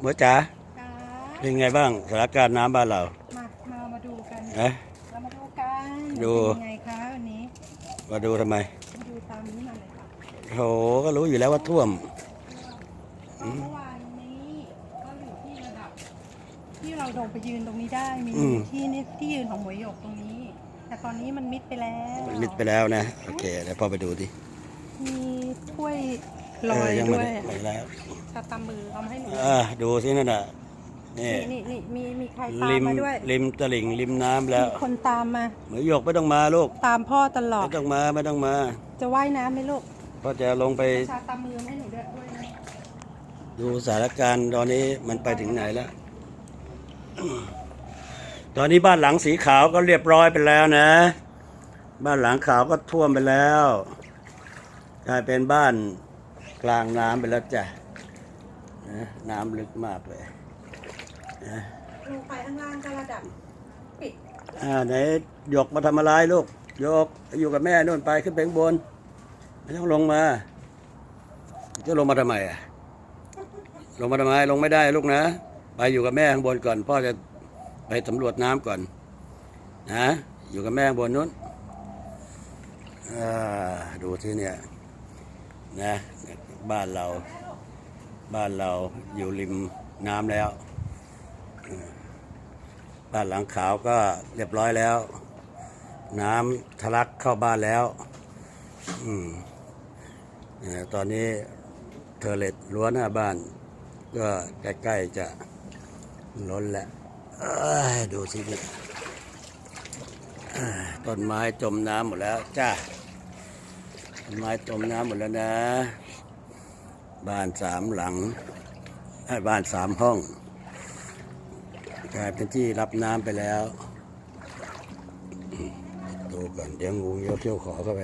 หมอจ๋าจ้าเป็นไงบ้างสถานการณ์น้ำบ้านเรามามามาดูกันเอ๊ะเรามาดูกันดู เป็นยังไงคะวันนี้มาดูทำไมมาดูตามนี้มาเลยค่ะโหก็รู้อยู่แล้วว่าท่วมก็เมื่อวานนี้ก็อยู่ที่ระดับที่เราลงไปยืนตรงนี้ได้มีอืม ที่นี่ที่ยืนของหมวยหยกตรงนี้ แต่ตอนนี้มันมิดไปแล้วมันมิดไปแล้วนะ โอเคเดี๋ยวพ่อไปดูดิมีถ้วย ลอยเยังด้ไม่วย ได้ไปแล้วตาตามมือเอามาให้หนูอ่าดูสินั่นน่ะนี่นี่นี่นี่มีมีใครตามริมมาด้วยริมตลิ่งริมน้ำแล้ว มีคนตามมา เหมือนหยกไม่ต้องมาลูกตามพ่อตลอด ไม่ต้องมาไม่ต้องมาจะว่ายน้ำไหมลูกพ่อจะลงไปชาตามมือมาให้หนูด้วยด้วยนะดูสถานการณ์ตอนนี้มันไปถึงไหนแล้ว ตอนนี้บ้านหลังสีขาวก็เรียบร้อยไปแล้วนะ บ้านหลังขาวก็ท่วมไปแล้วกลายเป็นบ้าน กลางน้ำไปแล้วจ้ะนะน้ำลึกมากเลยนะลงไปข้างล่างก็ระดับปิดอ่าไหนหยกมาทำอะไรลูกหยกอยู่กับแม่นู่นไปขึ้นไปข้างบน ไม่ต้องลงมา จะลงมาทำไมอะ ลงมาทำไมลงไม่ได้ลูกนะ ไปอยู่กับแม่ข้างบนก่อนพ่อจะไปสำรวจน้ำก่อนนะอยู่กับแม่ข้างบนนู้นอ่าดูที่เนี่ย นะบ้านเราบ้านเราอยู่ริมน้ำแล้ว บ้านหลังขาวก็เรียบร้อยแล้ว น้ำทะลักเข้าบ้านแล้วอืมตอนนี้เทอร์เลตรั้วหน้าบ้าน ก็ใกล้ๆจะล้นแล้วดูสิเนี่ยต้นไม้จมน้ำหมดแล้วจ้า ต้นไม้จมน้ำหมดแล้วนะ บ้านสามหลังเอ้บ้านสามห้องกลายเป็นที่รับน้ำไปแล้ว ดูก่อนเดี๋ยวงูเงี้ยวเที่ยวขอเข้าไป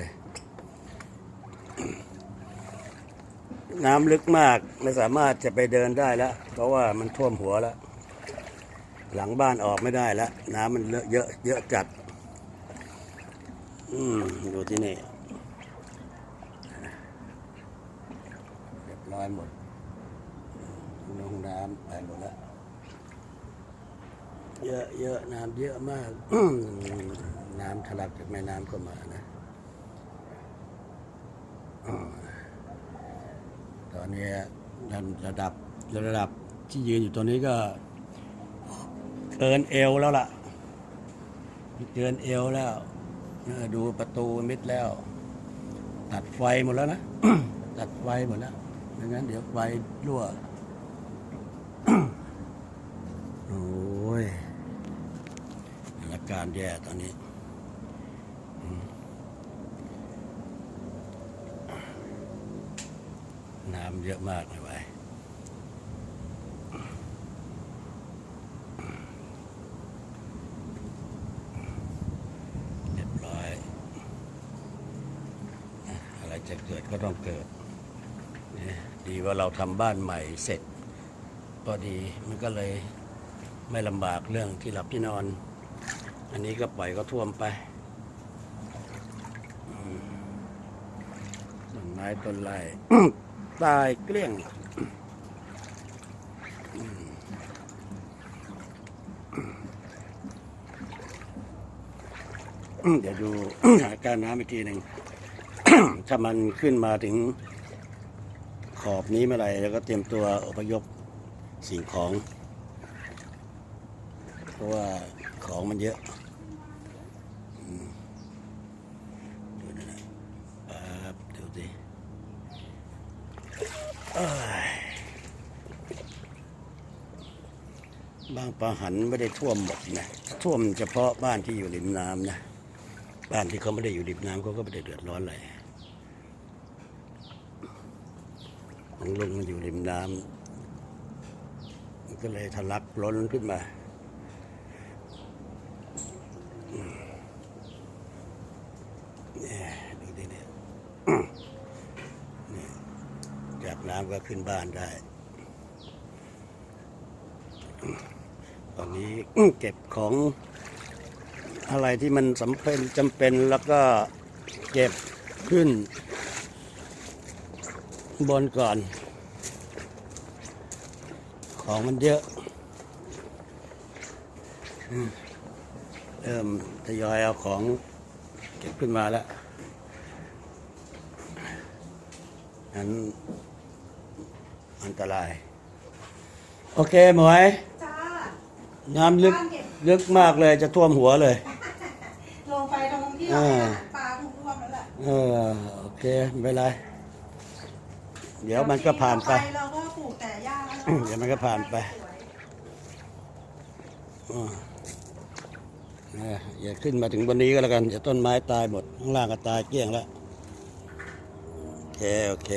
น้ำลึกมากไม่สามารถจะไปเดินได้แล้ว เพราะว่ามันท่วมหัวแล้ว หลังบ้านออกไม่ได้แล้ว น้ำมันเลอะเยอะเยอะจัด อืม ดูที่นี่เร้อยหมดลงน้ำไปหมดแล้ว เยอะเยอะน้ำเยอะมาก น้ำทะลักจากแม่น้ำเข้ามานะ ตอนนี้ระดับระดับที่ยืนอยู่ตรงนี้ก็เกินเอวแล้วล่ะ เกินเอวแล้ว ดูประตูมิดแล้ว ตัดไฟหมดแล้วนะ ตัดไฟหมดแล้ว ไม่งั้นเดี๋ยวไฟรั่ว โอ้ยอาการแย่ตอนนี้น้ำเยอะมากเลยไว้ยเรียบร้อย อะไรจะเกิดก็ต้องเกิด ดีว่าเราทำบ้านใหม่เสร็จพอดีมันก็เลยไม่ลำบากเรื่องที่หลับที่นอน อันนี้ก็ปล่อยก็ท่วมไปต้นไม้ต้นไม้ตายเกลี้ยงอืมเดี๋ยวดูสถาการน้ำอีกทีหนึ่งถ้ามันขึ้นมาถึง อบนี้เมื่อไหร่แล้วก็เตรียมตัวอพยพสิ่งของ เพราะว่าของมันเยอะดูนะปั๊บดูสิเอ้ยบางปะหันไม่ได้ท่วมหมดนะท่วมเฉพาะบ้านที่อยู่ริมน้ำนะ บ้านที่เขาไม่ได้อยู่ริมน้ำเขาก็ไม่ได้เดือดร้อนอะไร ของลุงมันอยู่ริมน้ำมันก็เลยทะลักล้นขึ้นมาเนี่ยดูดิเนี่ยเนี่ยจากน้ำก็ขึ้นบ้านได้ ตอนนี้เก็บของอะไรที่มันสำเป็นจำเป็นแล้วก็เก็บขึ้น บนก่อนขของมันเยอะอืมเริ่มทยอยเอาของเก็บขึ้นมาแล้วนั้นอันตราย โอเคหมวย จ้า น้ำลึกบ้านเก็บลึกมากเลยจะท่วมหัวเลย ลงไปตรงที่เราให้อาหารปลาคงท่วมแล้วแหละ เออ โอเค ไม่เป็นไร เดี๋ยวมันก็ผ่านไป เราก็ปลูกแต่หญ้าแล้วเดี๋ยวมันก็ผ่านไปอ่าเอออย่าขึ้นมาถึงบนนี้ก็แล้วกัน อย่าต้นไม้ตายหมด ข้างล่างก็ตายเกลี้ยงแล้ว โอเค โอเค